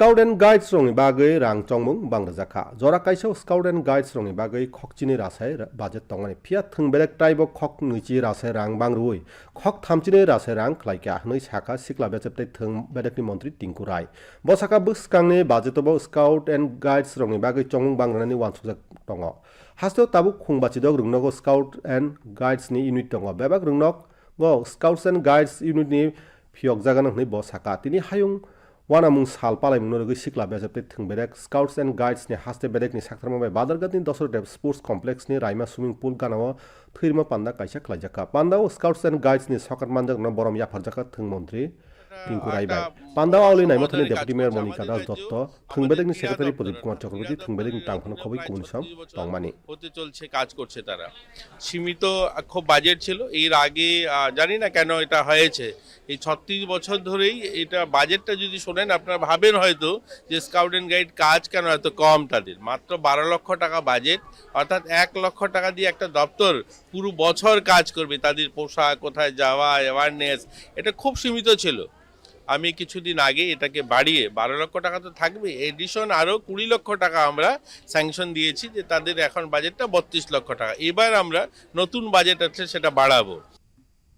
Rang chongmung bang rajaka. Jora kaisa Scout and Guides rongni bagui khokchini rasai budget tongani pia thungbelek taibo khok nuchi rasai rang bang rui. Khok thamchini rasai rang khlaika hnoi saka sikla bechepte thung bedekni mantri Tinku Rai. Bo saka buskangni budget bo Scout and Guides rongni bagui chongmung bang rani wansukjak tongo. Hasto tabu khungbachidok rungnogo Scout and Guides ni unit tongo. Bebak rungnok go Scouts and Guides unit ni phiok jagan hnoi bo saka tini hayung wana mung sal palai mung norogoi sikla bejapte thungberek scouts and guides ni haste bedek ni saktarma bai badargat ni dosor dev sports complex ni raima swimming pool ganao thirma panda kaisa khlaijaka o scouts and guides ni sokat manjak no borom yafarjaka thung mantri Tinku পান্দাও আউলি নাইমাথানি deputy mayor Monika Das Dutta থুংবেদেকনি secretary Pradip Kumar Chakraborty থুংবেদেকনি টাংফানো খবই টংমানি হতে চলছে কাজ করছে তারা। সীমিত খুব বাজেট ছিল। এর আগে জানি না কেন এটা হয়েছে। এই ছত্রিশ বছর ধরেই এটা বাজেটটা যদি শোনেন আপনারা ভাবেন হয়তো যে স্কাউট অ্যান্ড গাইড কাজ কেন এত কম তাদের। মাত্র বারো লক্ষ টাকা বাজেট অর্থাৎ এক লক্ষ টাকা দিয়ে একটা দপ্তর পুরো বছর কাজ করবে তাদের পোশাক কোথায় যাওয়া অ্যাওয়ারনেস এটা খুব সীমিত ছিল। আমি কিছুদিন আগে এটাকে বাড়িয়ে বারো লক্ষ টাকা তো থাকবে এডিশন আরও কুড়ি লক্ষ টাকা আমরা স্যাংশন দিয়েছি যে তাদের এখন বাজেটটা বত্রিশ লক্ষ টাকা। এবার আমরা নতুন বাজেট আছে সেটা বাড়াবো।